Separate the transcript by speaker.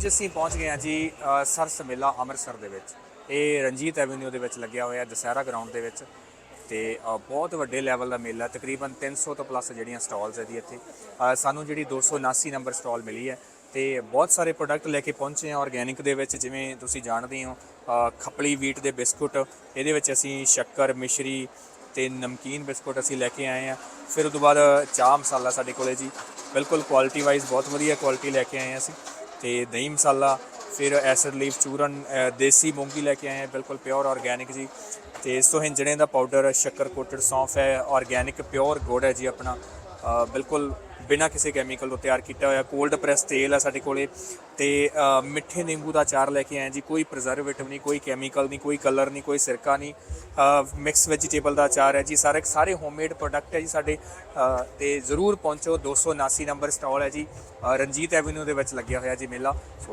Speaker 1: ਅੱਜ ਅਸੀਂ ਪਹੁੰਚ ਗਏ ਹਾਂ ਜੀ ਸਰਸ ਮੇਲਾ ਅੰਮ੍ਰਿਤਸਰ ਦੇ ਵਿੱਚ। ਇਹ ਰਣਜੀਤ ਐਵਨਿਊ ਦੇ ਵਿੱਚ ਲੱਗਿਆ ਹੋਇਆ ਦੁਸਹਿਰਾ ਗਰਾਊਂਡ ਦੇ ਵਿੱਚ। ਤੇ ਬਹੁਤ ਵੱਡੇ ਲੈਵਲ ਦਾ ਮੇਲਾ ਤਕਰੀਬਨ 300 ਤੋਂ ਪਲੱਸ ਜਿਹੜੀਆਂ ਸਟਾਲਸ ਹੈ ਜੀ ਇੱਥੇ। ਸਾਨੂੰ ਜਿਹੜੀ 279 ਨੰਬਰ ਸਟਾਲ ਮਿਲੀ ਹੈ। ਤੇ ਬਹੁਤ ਸਾਰੇ ਪ੍ਰੋਡਕਟ ਲੈ ਕੇ ਪਹੁੰਚੇ ਹਾਂ ਆਰਗੈਨਿਕ ਦੇ ਵਿੱਚ ਜਿਵੇਂ ਤੁਸੀਂ ਜਾਣਦੇ ਹੋ ਅ, ਖਪਲੀ ਵੀਟ ਦੇ ਬਿਸਕੁਟ। ਇਹਦੇ ਵਿੱਚ ਅਸੀਂ ਸ਼ੱਕਰ ਮਿਸ਼ਰੀ ਤੇ ਨਮਕੀਨ ਬਿਸਕੁਟ ਅਸੀਂ ਲੈ ਕੇ ਆਏ ਆ ਫਿਰ ਉਸ ਤੋਂ ਬਾਅਦ ਚਾਹ ਮਸਾਲਾ ਸਾਡੇ ਕੋਲੇ ਜੀ। ਬਿਲਕੁਲ ਕੁਆਲਿਟੀ ਵਾਈਜ਼ ਬਹੁਤ ਵਧੀਆ ਕੁਆਲਿਟੀ ਲੈ ਕੇ ਆਏ ਹਾਂ ਅਸੀਂ। ਤੇ ਦਹੀਂ ਮਸਾਲਾ, ਫਿਰ ਐਸਿਡ ਲੀਫ ਚੂਰਨ ਦੇਸੀ ਮੂੰਗੀ ਲੈ ਕੇ ਆਏ ਹਾਂ, ਬਿਲਕੁਲ ਪਿਓਰ ਆਰਗੈਨਿਕ ਜੀ। ਤੇ ਸੁਹਿੰਜਣੇ ਦਾ ਪਾਊਡਰ ਸ਼ੱਕਰ ਕੋਟਡ ਸੌਂਫ ਹੈ ਆਰਗੈਨਿਕ ਪਿਓਰ ਗੁੜ ਹੈ ਜੀ ਆਪਣਾ। ਬਿਲਕੁਲ ਬਿਨਾਂ ਕਿਸੇ ਕੈਮੀਕਲ ਤੋਂ ਤਿਆਰ ਕੀਤਾ ਹੋਇਆ। ਕੋਲਡ ਪ੍ਰੈਸ ਤੇਲ ਆ ਸਾਡੇ ਕੋਲੇ। ਤੇ ਮਿੱਠੇ ਨਿੰਬੂ ਦਾ ਅਚਾਰ ਲੈ ਕੇ ਆਏ ਜੀ। ਕੋਈ ਪ੍ਰੀਜ਼ਰਵੇਟਿਵ ਨਹੀਂ ਕੋਈ ਕੈਮੀਕਲ ਨਹੀਂ ਕੋਈ ਕਲਰ ਨਹੀਂ ਕੋਈ ਸਿਰਕਾ ਨਹੀਂ। ਮਿਕਸ ਵੈਜੀਟੇਬਲ ਦਾ ਅਚਾਰ ਹੈ ਜੀ। ਸਾਰੇ ਸਾਰੇ ਹੋਮਮੇਡ ਪ੍ਰੋਡਕਟ ਹੈ ਜੀ ਸਾਡੇ। ਅ, ਤੇ ਜ਼ਰੂਰ ਪਹੁੰਚੋ। 279 ਨੰਬਰ ਸਟਾਲ ਹੈ ਜੀ। ਰਣਜੀਤ ਐਵਨਿਊ ਦੇ ਵਿੱਚ ਲੱਗਿਆ ਹੋਇਆ ਜੀ ਮੇਲਾ। ਸੋ